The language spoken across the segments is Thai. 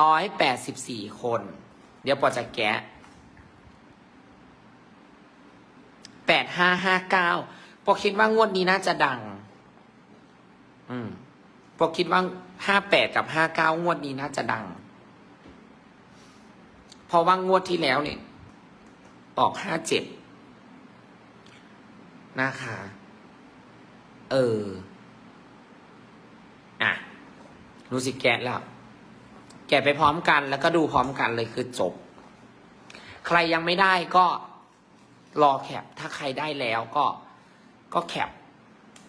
ร้อยแปดสิบสี่คน เดี๋ยวปอจะแกะแปดห้าห้าเก้าปอคิดว่างวดนี้น่าจะดัง อืมปอคิดว่าห้าแปดกับห้าเก้างวดนี้น่าจะดัง เพราะว่างวดที่แล้วเนี่ยออกห้าเจ็ดนะคะ เออ อะ รู้สิแกะแล้ว แกะไปพร้อมกันแล้วก็ดูพร้อมกันเลยคือจบ ใครยังไม่ได้ก็รอแคป ถ้าใครได้แล้วก็ก็แคป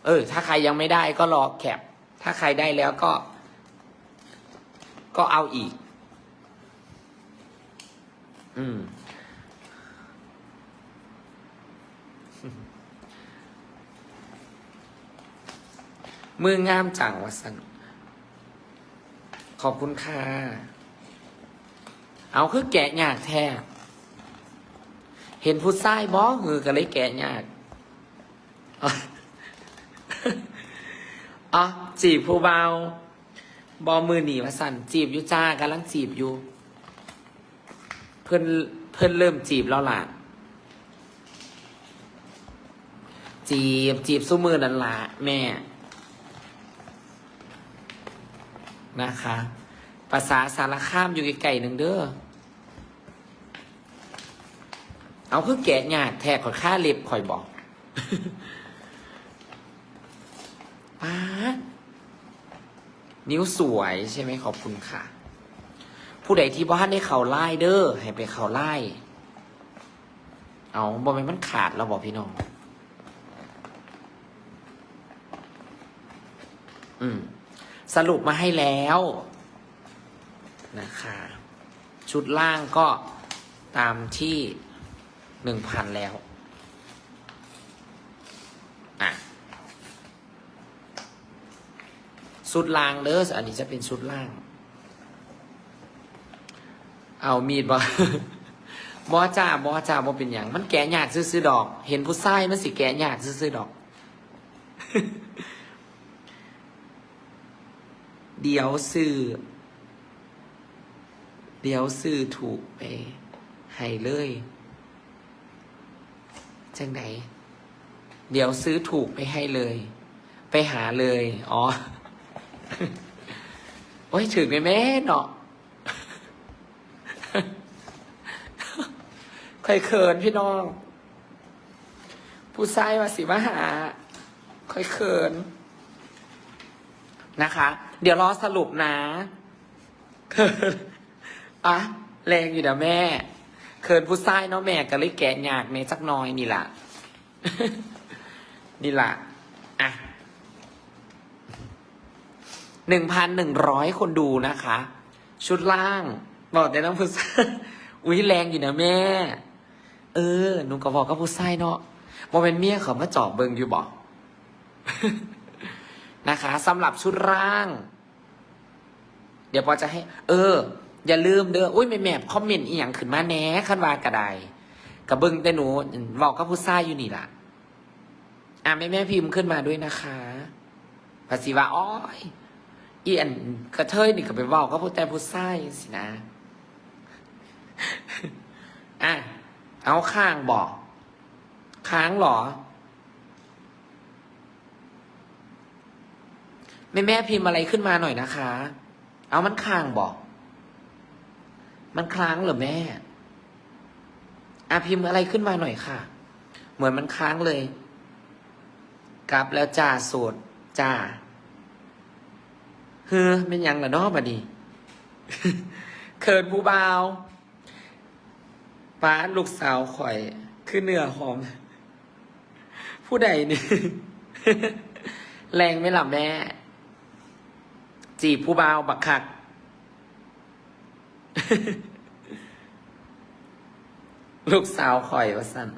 เออ ถ้าใครยังไม่ได้ก็รอแคป ถ้าใครได้แล้วก็ ก็เอาอีก อืมมืองามจังวะสัน ขอบคุณค่ะ เอาคือแกะยากแท้ เห็นผู้ชายบอหือก็เลยแกะยากอ๋อจีบผู้เบาบอมือหนีมาสั่น จีบอยู่จ้ากำลังจีบอยู่ เพื่อนเพื่อนเริ่มจีบแล้วล่ะ จีบจีบสู้มือนั่นละแม่ นะคะ ภาษาสารข้ามอยู่ไกลๆหนึ่งเด้อ เอาคือแกะหยาดแทกขอยค่าเล็บข่อยบอกป้านิ้วสวยใช่ไหมขอบคุณค่ะ ผู้ใดที่บ้านได้เข่าไล่เด้อให้ไปเข่าไล่ เอาบอมนมันขาดแล้วบอกพี่น้อง อืม สรุปมาให้แล้วนะคะ ชุดล่างก็ตามที่หนึ่งพันแล้วอะชุดล่างเด้ออันนี้จะเป็นชุดล่าง เอามีดบอบอจ้าบอจ้าบอเป็นอย่าง มันแกะยากซื้อๆดอก เห็นผู้ชายมันสิแกะยากซื้อๆดอก เดี๋ยวซื้อเดี๋ยวซื้อถูกไปให้เลยจังไหนเดี๋ยวซื้อถูกไปให้เลย ไปหาเลย อ๋อ โอ้ยถึงไหมแม่เนาะค่อยเขินพี่น้อง ผู้ชายมาสิมาหาค่อยเขิน นะคะ เดี๋ยวรอสรุปนะเคินอะแรงอยู่นะแม่ เคินผู้ชายเนาะแม่ก็เลยแกะยากในสักน้อยนี่ล่ะ นี่ล่ะ อะหนึ่งพันหนึ่งร้อยคนดูนะคะ ชุดล่าง บอกแต่น้องผู้ชายอุ้ยแรงอยู่นะแม่ เออหนูก็บอกกับผู้ชายเนาะบอกเป็นเมียเขามาจอบเบิงอยู่บอก นะคะสำหรับชุดร่าง เดี๋ยวปอจะให้ เออ อย่าลืมเด้ออุ้ยแม่แม่คอมเมนต์อีหยังขึ้นมาแหน่ขั้นวากระไดกระเบิงแต่หนูบอกกับผู้ชาอยู่นี่ล่ะ อะแม่แม่พิมพ์ขึ้นมาด้วยนะคะภาษีว่าอ้อยอีอันกระเทยนี่ก็ไปเว่าก็พูดแต่ผู้ชายสินะ อะ เอาข้างบอก ค้างหรอ แม่แม่พิมพ์อะไรขึ้นมาหน่อยนะคะ เอามันค้างบอก มันค้างเหรอแม่อะพิมพ์อะไรขึ้นมาหน่อยค่ะ เหมือนมันค้างเลย กลับแล้วจ้าโสดจ้าเฮ้อเป็นยังละเนอบดนีเขินผู้บ่าวป้าลูกสาวข่อย คือเนื้อหอม ผู้ใดนี่แรงไหม่ล่ะแม่ จีบผู้บ่าวบักคัก ลูกสาวข่อยวะสัน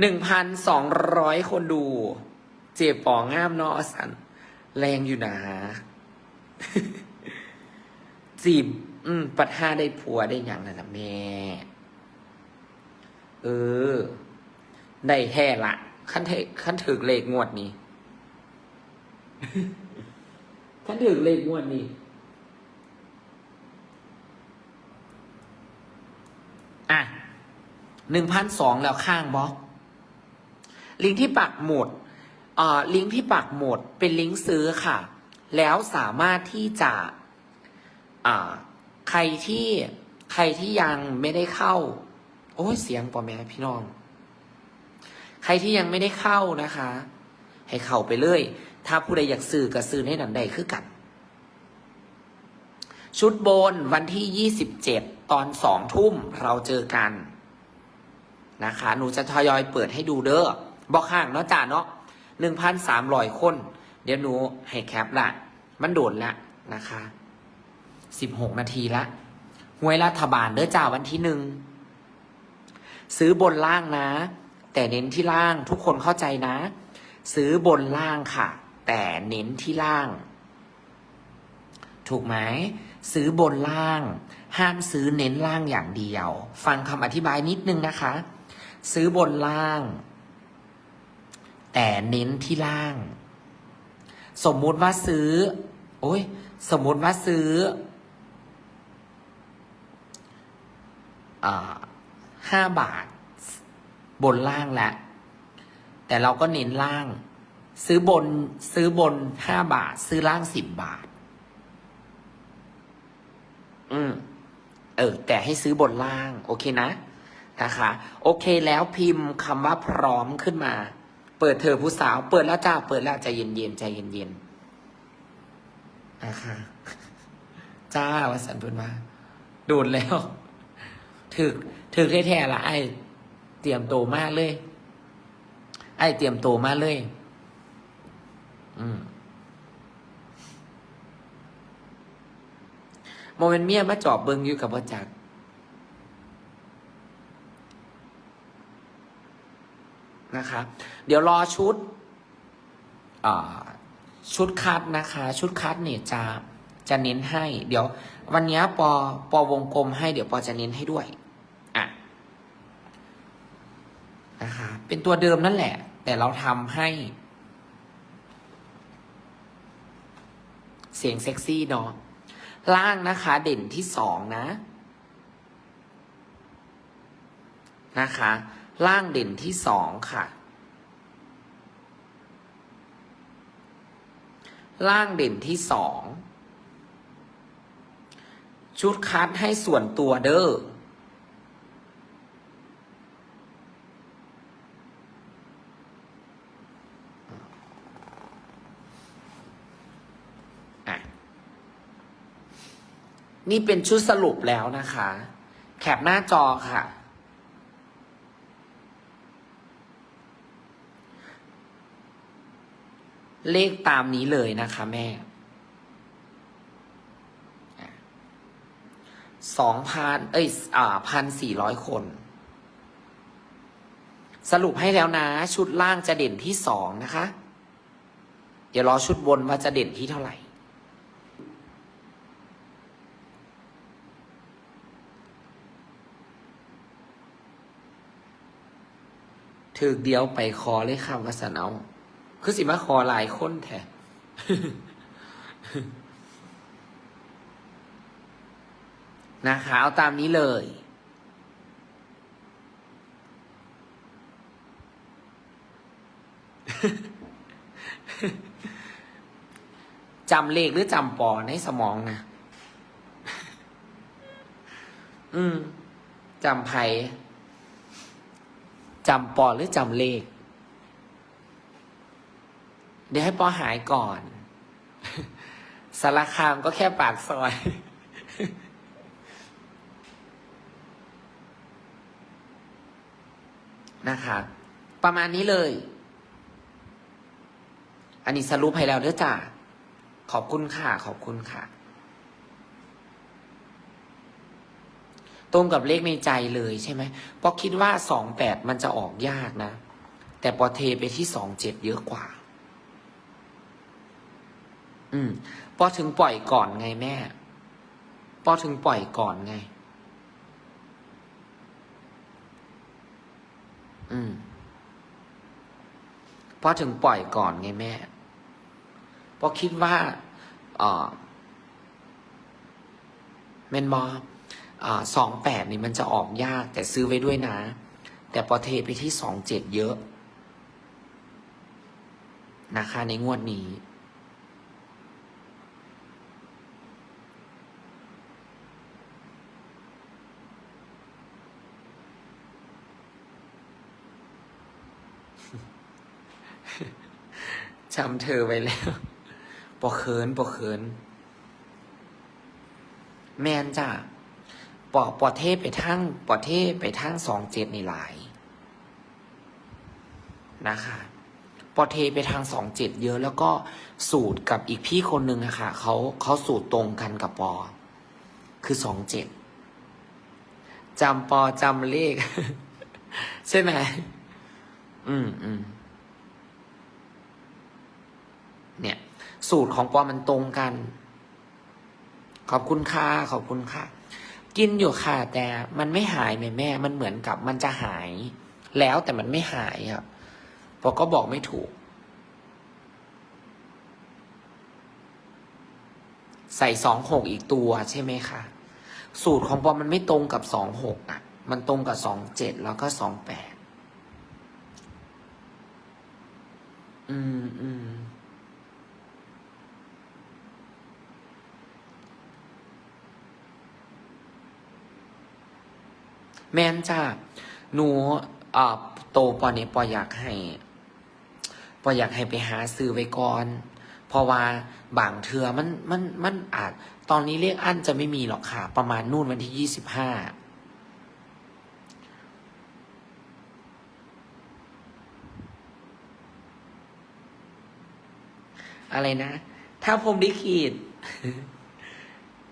หนึ่งพันสองร้อยคนดู เจ็บปองามเนาะสัน แรงอยู่นะจีบ อืม ปัดห้าได้ผัวได้อย่างนั่นนะแม่ เออ ได้แห่ละขั้นเทขั้นถึกเลขงวดนี้ ฉันถือเลขมวดนี่อะหนึ่งพันสองแล้วข้างบล็อกลิงก์ที่ปักหมดอ่ดลิงก์ที่ปักหมดเป็นลิงก์ซื้อค่ะ แล้วสามารถที่จะอ่าใครที่ใครที่ยังไม่ได้เข้า โอ้ยเสียงปอแม่พี่น้อง ใครที่ยังไม่ได้เข้านะคะ ให้เข้าไปเลย ถ้าผู้ใดอยากซื้อก็ซื้อในนันใดคือกัน ชุดโบนวันที่ 27 ตอนสองทุ่มเราเจอกันนะคะ หนูจะทยอยเปิดให้ดูเด้อบอกห่างเนาะจ่าเนาะหนึ่งพันสามร้อยคน เดี๋ยวหนูให้แคปละมันโดดละนะคะสิบหกนาทีละหวยรัฐบาลเด้อจ่าวันที่หนึ่งซื้อบนล่างนะ แต่เน้นที่ล่างทุกคนเข้าใจนะ ซื้อบนล่างค่ะ แต่เน้นที่ล่าง ถูกไหมซื้อบนล่าง ห้ามซื้อเน้นล่างอย่างเดียว ฟังคำอธิบายนิดนึงนะคะ ซื้อบนล่าง แต่เน้นที่ล่าง สมมุติว่าซื้อ โอ้ยสมมุติว่าซื้อห้าบาท บนล่างแล้วแต่เราก็เน้นล่าง ซื้อบนซื้อบนห้าบาท ซื้อล่างสิบบาท อืม เออ แต่ให้ซื้อบนล่าง โอเคนะนะคะ โอเคแล้วพิมพ์คำว่าพร้อมขึ้นมา เปิดเธอผู้สาว เปิดแล้วจ้า เปิดแล้วใจเย็นๆใจเย็นๆนนะคะจ้าวสันตุนมาโดนแล้วถึกถึกแท้ๆละไอเตรียมโตมากเลย ไอเตรียมโตมากเลย โมเมนเมียมาจอบเบิงอยู่กับพ่อจักรนะคะเดี๋ยวรอชุดชุดคัดนะคะ ชุดคัดเนี่ยจะจะเน้นให้ เดี๋ยว วันนี้ปอปอวงกลมให้เดี๋ยวปอจะเน้นให้ด้วยอะนะคะเป็นตัวเดิมนั่นแหละ แต่เราทำให้ เสียงเซ็กซี่เนาะล่างนะคะเด่นที่สองนะ นะคะ ล่างเด่นที่สองค่ะ ล่างเด่นที่สอง ชุดคัดให้ส่วนตัวเด้อ นี่เป็นชุดสรุปแล้วนะคะ แคปหน้าจอค่ะ เลขตามนี้เลยนะคะแม่สองพันเอ้ย อ่าพันสี่ร้อยคน สรุปให้แล้วนะ ชุดล่างจะเด่นที่สองนะคะ เดี๋ยวรอชุดบนว่าจะเด่นที่เท่าไหร่ ถือเดียวไปคอเลยค่ะวัสนเอาคือสิมาคอหลายคนแท้นะคะเอาตามนี้เลย จำเลขหรือจำปอในสมองนะ อืม จำไพ่ จำปอหรือจำเลข เดี๋ยวให้ปอหายก่อน สารคามก็แค่ปากซอยนะคะประมาณนี้เลย อันนี้สรุปให้แล้วเด้อจ้าขอบคุณค่ะ ขอบคุณค่ะ ตรงกับเลขในใจเลยใช่ไหมเพราะคิดว่าสองแปดมันจะออกยากนะ แต่พอเทไปที่สองเจ็ดเยอะกว่า อืมพอถึงปล่อยก่อนไงแม่พอถึงปล่อยก่อนไง อืมพอถึงปล่อยก่อนไงแม่เพราะคิดว่าเออเมนบอ สองแปดนี่มันจะออกยากแต่ซื้อไว้ด้วยนะ แต่พอเทไปที่สองเจ็ดเยอะนะคะในงวดนี้ จำเธอไว้แล้วปอเขินปอเขิน แมนจ้ะ ปอปอเทไปทั้งปอเทไปทั้งสองเจ็ดนี่หลายนะคะปอเทไปทางสองเจ็ดเยอะ แล้วก็สูตรกับอีกพี่คนหนึ่งอะค่ะเขาเขาสูตรตรงกันกับปอ คือสองเจ็ดจำปอจำเลข ใช่ไหมอืมอืมเนี่ย สูตรของปอมันตรงกัน ขอบคุณค่ะขอบคุณค่ะ กินอยู่ค่ะแต่มันไม่หายแม่แม่ มันเหมือนกับมันจะหาย แล้วแต่มันไม่หายอะปอก็บอกไม่ถูก ใส่สองหกอีกตัวใช่ไหมคะสูตรของปอมันไม่ตรงกับสองหกอะ มันตรงกับสองเจ็ดแล้วก็สองแปดอืมอืม แม่นจ้าหนูอ่อโตปอเนี่ยปออยากให้ปออยากให้ไปหาซื้อไว้ก่อน เพราะว่าบางเทือมันมันมันอาจ ตอนนี้เลขอั้นจะไม่มีหรอกค่ะ ประมาณนู่นวันที่ยี่สิบห้าอะไรนะ ถ้าผมได้ขีด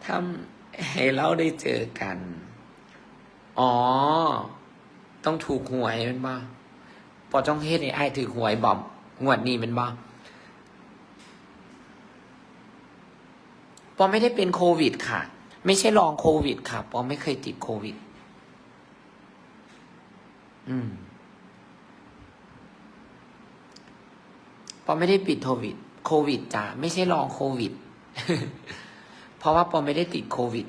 ทำให้เราได้เจอกัน อ๋อ ต้องถูกหวยเป็นบ้าพอจ้องเฮ็ดไอ้ไอ้ถือหวยบอมงวดนี้เป็นบ้าปอไม่ได้เป็นโควิดค่ะ ไม่ใช่ลองโควิดค่ะปอไม่เคยติดโควิด อืมปอไม่ได้ปิดโควิด โควิดจ้ะไม่ใช่ลองโควิด เพราะว่าปอไม่ได้ติดโควิด อืม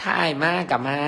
ถ้าอายมากกับมา